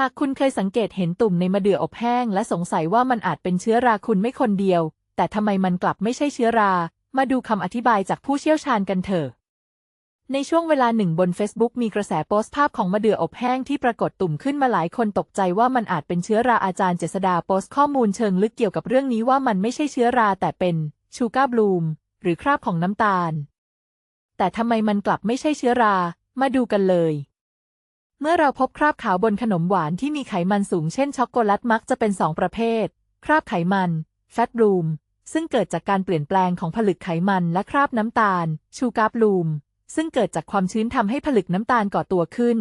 หากคุณเคยสังเกตเห็นตุ่มในมะเดื่ออบแห้ง และสงสัยว่ามันอาจเป็นเชื้อราคุณไม่คนเดียว แต่ทำไมมันกลับไม่ใช่เชื้อรา มาดูคำอธิบายจากผู้เชี่ยวชาญกันเถอะ ในช่วงเวลาหนึ่งบน Facebook มีกระแสโพสต์ภาพของมะเดื่ออบแห้งที่ปรากฏตุ่มขึ้นมาหลายคนตกใจว่ามันอาจเป็นเชื้อราอาจารย์เจษดาโพสต์ข้อมูลเชิงลึกเกี่ยวกับเรื่องนี้ว่ามันไม่ใช่เชื้อราแต่เป็นชูการ์บลูมหรือคราบของน้ำตาล แต่ทำไมมันกลับไม่ใช่เชื้อรา มาดูกันเลย เมื่อเราพบคราบขาวบนขนมหวานที่มีไขมันสูงเช่นช็อกโกแลตมักจะเป็นสองประเภท คราบไขมันแฟตบลูมซึ่งเกิดจากการเปลี่ยนแปลงของผลึกไขมันและคราบน้ำตาล ชูการ์บลูม ซึ่งเกิดจากความชื้นทำให้ผลึกน้ำตาลก่อตัวขึ้น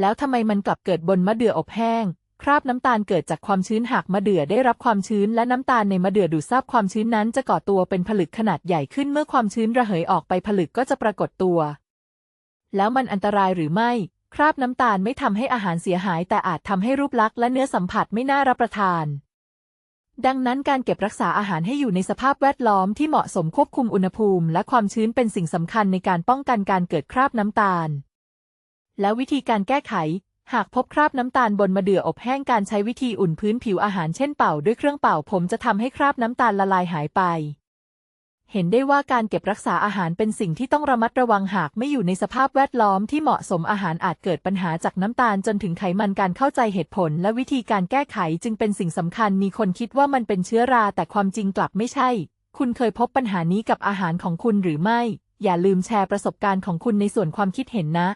แล้วทำไมมันกลับเกิดบนมะเดื่ออบแห้ง คราบน้ำตาลเกิดจากความชื้นหากมะเดื่อได้รับความชื้นและน้ำตาลในมะเดื่อดูดซับความชื้นนั้นจะก่อตัวเป็นผลึกขนาดใหญ่ขึ้นเมื่อความชื้นระเหยออกไปผลึกก็จะปรากฏตัว แล้วมันอันตรายหรือไม่ คราบน้ำตาลไม่ทำให้อาหารเสียหายแต่อาจทำให้รูปลักษณ์และเนื้อสัมผัสไม่น่ารับประทาน ดังนั้นการเก็บรักษาอาหารให้อยู่ในสภาพแวดล้อมที่เหมาะสมควบคุมอุณหภูมิ และความชื้นเป็นสิ่งสำคัญในการป้องกันการเกิดคราบน้ำตาล และวิธีการแก้ไข หากพบคราบน้ำตาลบนมะเดื่ออบแห้งการใช้วิธีอุ่นพื้นผิวอาหารเช่นเป่าด้วยเครื่องเป่าผมจะทำให้คราบน้ำตาลละลายหายไป เห็นได้ว่าการเก็บรักษาอาหารเป็นสิ่งที่ต้องระมัดระวังหากไม่อยู่ในสภาพแวดล้อมที่เหมาะสมอาหารอาจเกิดปัญหาจากน้ำตาลจนถึงไขมันการเข้าใจเหตุผล และวิธีการแก้ไขจึงเป็นสิ่งสำคัญมีคนคิดว่ามันเป็นเชื้อราแต่ความจริงกลับไม่ใช่ คุณเคยพบปัญหานี้กับอาหารของคุณหรือไม่ อย่าลืมแชร์ประสบการณ์ของคุณในส่วนความคิดเห็นนะ